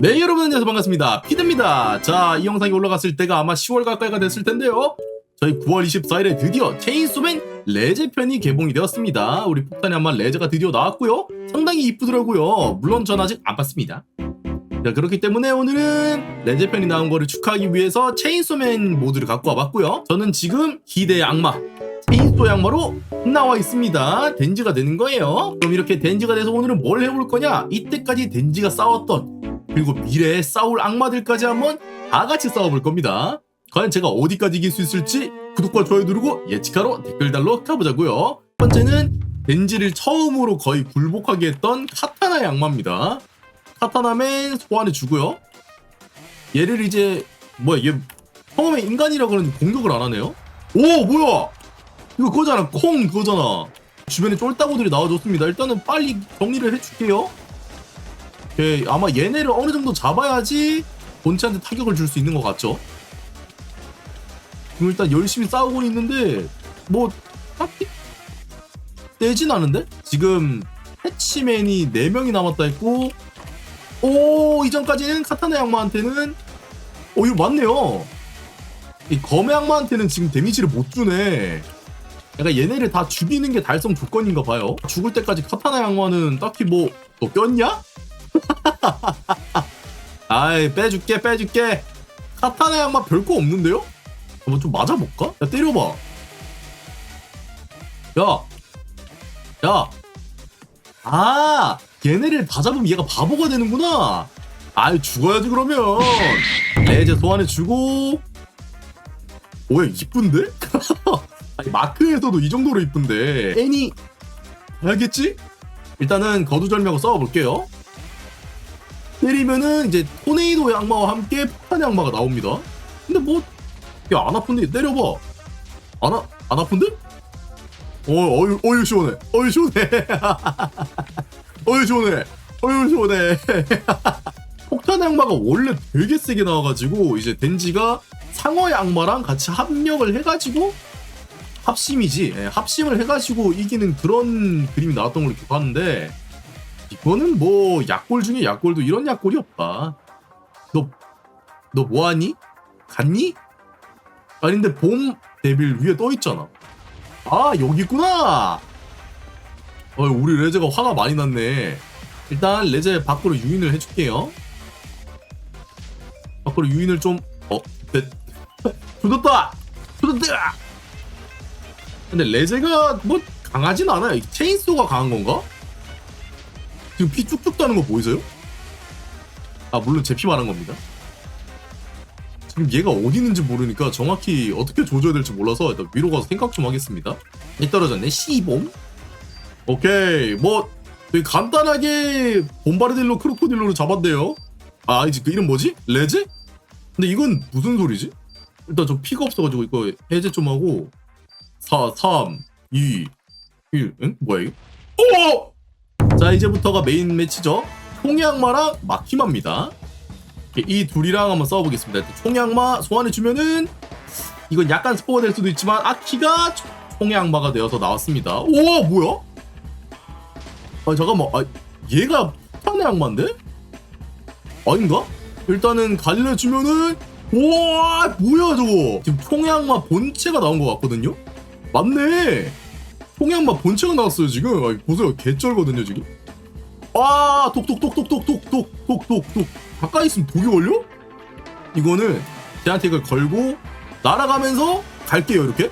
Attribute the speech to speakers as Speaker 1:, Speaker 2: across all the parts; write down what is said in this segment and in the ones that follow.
Speaker 1: 네 여러분 안녕하세요. 반갑습니다. 피드입니다. 자 이 영상이 올라갔을 때가 아마 10월 가까이가 됐을 텐데요. 저희 9월 24일에 드디어 체인소맨 레제 편이 개봉이 되었습니다. 우리 폭탄의 한마 레제가 드디어 나왔고요. 상당히 이쁘더라고요. 물론 전 아직 안 봤습니다. 자 그렇기 때문에 오늘은 레제 편이 나온 거를 축하하기 위해서 체인소맨 모드를 갖고 와봤고요. 저는 지금 기대의 악마 체인소 양마로 나와 있습니다. 덴지가 되는 거예요. 그럼 이렇게 덴지가 돼서 오늘은 뭘 해볼 거냐? 이때까지 덴지가 싸웠던 그리고 미래에 싸울 악마들까지 한번 다 같이 싸워볼 겁니다. 과연 제가 어디까지 이길 수 있을지 구독과 좋아요 누르고 예측하러 댓글 달러 가보자고요. 첫 번째는 덴지를 처음으로 거의 굴복하게 했던 카타나의 악마입니다. 카타나맨 소환해 주고요. 얘를 이제 뭐야 얘 처음에 인간이라 그러는데 공격을 안 하네요. 오 뭐야? 이거 그거잖아 콩 그거잖아. 주변에 쫄따구들이 나와줬습니다. 일단은 빨리 정리를 해줄게요. 예, 아마 얘네를 어느 정도 잡아야지 본체한테 타격을 줄 수 있는 것 같죠? 그럼 일단 열심히 싸우고 있는데 뭐 딱히 떼진 않은데? 지금 해치맨이 4명이 남았다 했고 오 이전까지는 카타나 양마한테는 어 이거 맞네요 이 검의 양마한테는 지금 데미지를 못 주네 약간 얘네를 다 죽이는 게 달성 조건인가 봐요 죽을 때까지 카타나 양마는 딱히 뭐 너 꼈냐? 아이 빼줄게 빼줄게 카타나 양마 별거 없는데요? 한번 좀 맞아볼까? 야 때려봐 야! 야! 아! 얘네를 다 잡으면 얘가 바보가 되는구나 아이 죽어야지 그러면 레제 소환해 주고 오야 이쁜데? 아니 마크에서도 이 정도로 이쁜데 애니 알겠지? 일단은 거두절미하고 싸워볼게요 때리면은 이제 토네이도 양마와 함께 폭탄 양마가 나옵니다. 근데 뭐, 야, 안 아픈데 때려봐. 안, 아, 안 아픈데? 어, 어유, 어유, 시원해. 어유, 시원해. 어유, 시원해. 어유, 시원해. 폭탄 양마가 원래 되게 세게 나와가지고, 이제 덴지가 상어 양마랑 같이 합력을 해가지고, 합심이지. 예, 합심을 해가지고 이기는 그런 그림이 나왔던 걸로 기억하는데, 이거는 뭐 약골 중에 약골도 이런 약골이 없다. 너 너 뭐하니? 갔니? 아니 근데 봄 데빌 위에 떠 있잖아. 아 여기 있구나. 어 우리 레제가 화가 많이 났네. 일단 레제 밖으로 유인을 해줄게요. 밖으로 유인을 좀 어, 네. 조졌다. 조졌다. 근데 레제가 뭐 강하진 않아요. 체인소가 강한 건가? 지금 피 쭉쭉 따는 거 보이세요? 아 물론 제 피 말한 겁니다. 지금 얘가 어디 있는지 모르니까 정확히 어떻게 조져야 될지 몰라서 일단 위로 가서 생각 좀 하겠습니다. 이 떨어졌네. 시봄. 오케이 뭐 되게 간단하게 봄바르딜로 크로코딜로를 잡았대요. 아 이제 그 이름 뭐지? 레제? 근데 이건 무슨 소리지? 일단 저 피가 없어가지고 이거 해제 좀 하고 4, 3, 2, 1 응? 뭐야 이게? 오! 자 이제부터가 메인 매치죠 총양마랑 마키마입니다 이 둘이랑 한번 싸워보겠습니다 총양마 소환해 주면은 이건 약간 스포가 될 수도 있지만 아키가 총양마가 되어서 나왔습니다 우와 뭐야? 아 잠깐만 아 얘가 폭탄의 양마인데? 아닌가? 일단은 갈려주면은 우와 뭐야 저거 지금 총양마 본체가 나온 것 같거든요? 맞네 통양마 본체가 나왔어요 지금. 아, 보세요. 개쩔거든요 지금. 아 독독독독독독독독독독 가까이 있으면 독이 걸려? 이거는 제한테 이걸 걸고 날아가면서 갈게요 이렇게.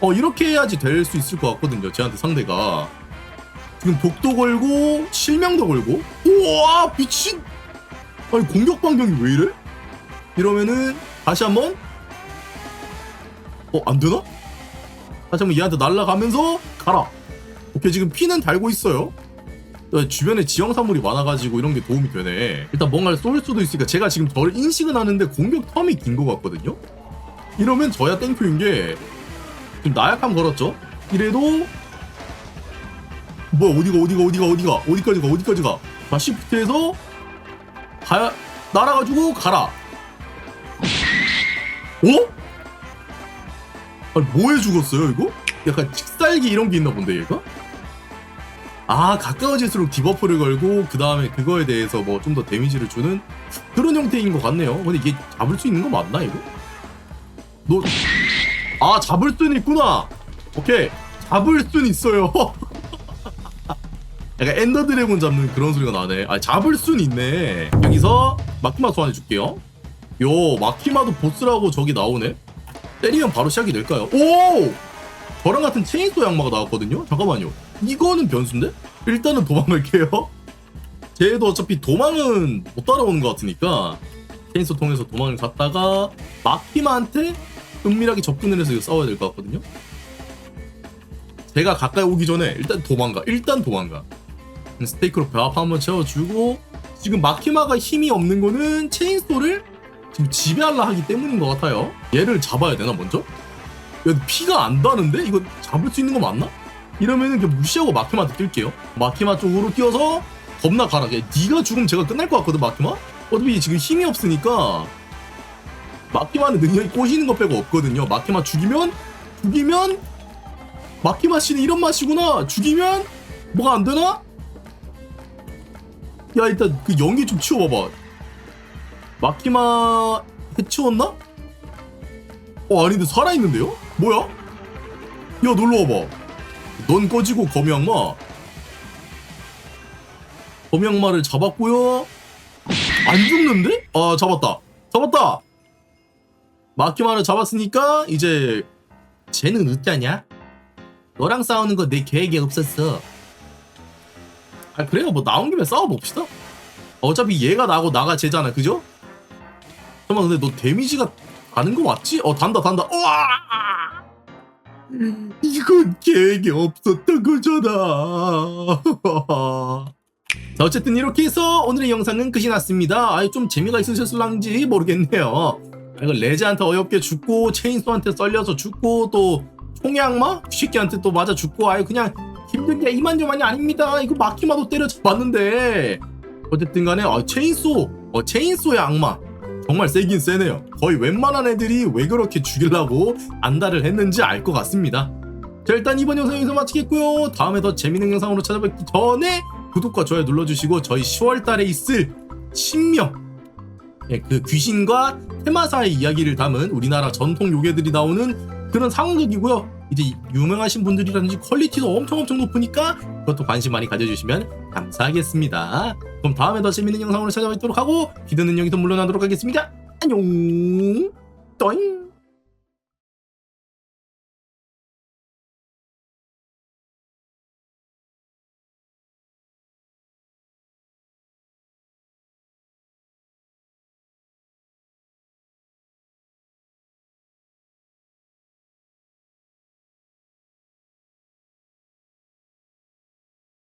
Speaker 1: 어 이렇게 해야지 될 수 있을 것 같거든요 제한테 상대가. 지금 독도 걸고 실명도 걸고. 우와 미친! 아니 공격 반경이 왜 이래? 이러면은 다시 한번. 어 안되나? 다시 한번 얘한테 날아가면서 가라. 오케이 지금 피는 달고 있어요. 어, 주변에 지형산물이 많아가지고 이런 게 도움이 되네. 일단 뭔가를 쏠 수도 있으니까 제가 지금 저를 인식은 하는데 공격 텀이 긴 것 같거든요. 이러면 저야 땡큐인 게 지금 나약함 걸었죠. 이래도 뭐야 어디가 어디가 어디가 어디가 어디까지 가 어디까지 가. 자 시프트해서 가 날아가지고 가라. 어? 아니 뭐해 죽었어요 이거? 약간 직살기 이런 게 있나 본데 얘가? 아 가까워질수록 디버프를 걸고 그 다음에 그거에 대해서 뭐 좀 더 데미지를 주는 그런 형태인 것 같네요. 근데 이게 잡을 수 있는 거 맞나 이거? 너 아 잡을 수는 있구나. 오케이 잡을 수는 있어요. 약간 엔더 드래곤 잡는 그런 소리가 나네. 아 잡을 수는 있네. 여기서 마키마 소환해 줄게요. 요 마키마도 보스라고 저기 나오네. 때리면 바로 시작이 될까요? 오! 저랑 같은 체인소 양마가 나왔거든요. 잠깐만요. 이거는 변수인데? 일단은 도망갈게요. 쟤도 어차피 도망은 못 따라오는 것 같으니까 체인소 통해서 도망을 갔다가 마키마한테 은밀하게 접근을 해서 싸워야 될 것 같거든요. 제가 가까이 오기 전에 일단 도망가. 일단 도망가. 스테이크로 배합 한번 채워주고 지금 마키마가 힘이 없는 거는 체인소를 지금 지배하려 하기 때문인 것 같아요. 얘를 잡아야 되나 먼저? 야 피가 안 다는데? 이거 잡을 수 있는 거 맞나? 이러면은 그냥 무시하고 마키마한테 뛸게요. 마키마 쪽으로 뛰어서 겁나 가라. 야, 네가 죽으면 제가 끝날 것 같거든 마키마? 어차피 지금 힘이 없으니까 마키마는 능력이 꼬시는 것 빼고 없거든요. 마키마 죽이면 죽이면 마키마 씨는 이런 맛이구나. 죽이면 뭐가 안 되나? 야 일단 그 연기 좀 치워봐봐. 마키마 해치웠나? 어 아닌데 살아있는데요? 뭐야? 야 놀러와봐 넌 꺼지고 거미악마 거미악마를 잡았고요 안 죽는데? 아 잡았다 잡았다 마키마를 잡았으니까 이제 쟤는 어쩌냐? 너랑 싸우는 거 내 계획에 없었어 아 그래요 뭐 나온 김에 싸워봅시다 어차피 얘가 나고 나가 쟤잖아 그죠? 잠깐만 근데 너 데미지가 가는 거 맞지? 어 단다 단다. 우와! 이건 계획이 없었던 거잖아. 자 어쨌든 이렇게 해서 오늘의 영상은 끝이 났습니다. 아예 좀 재미가 있으셨을랑지 모르겠네요. 아, 이거 레즈한테 어이없게 죽고 체인소한테 썰려서 죽고 또 총양마? 쥐끼한테 또 맞아 죽고 아예 그냥 힘든 게 이만저만이 아닙니다. 이거 마키마도 때려 잡았는데. 어쨌든 간에 아, 체인소 어, 체인소의 악마 정말 세긴 세네요. 거의 웬만한 애들이 왜 그렇게 죽이려고 안달을 했는지 알 것 같습니다. 자 일단 이번 영상 여기서 마치겠고요. 다음에 더 재밌는 영상으로 찾아뵙기 전에 구독과 좋아요 눌러주시고 저희 10월달에 있을 신명 예, 그 귀신과 테마사의 이야기를 담은 우리나라 전통 요괴들이 나오는 그런 상황극이고요. 이제 유명하신 분들이라든지 퀄리티도 엄청 엄청 높으니까 그것도 관심 많이 가져주시면 감사하겠습니다. 그럼 다음에 더 재밌는 영상으로 찾아뵙도록 하고 기대는 여기서 물러나도록 하겠습니다. 안녕. 떠잉.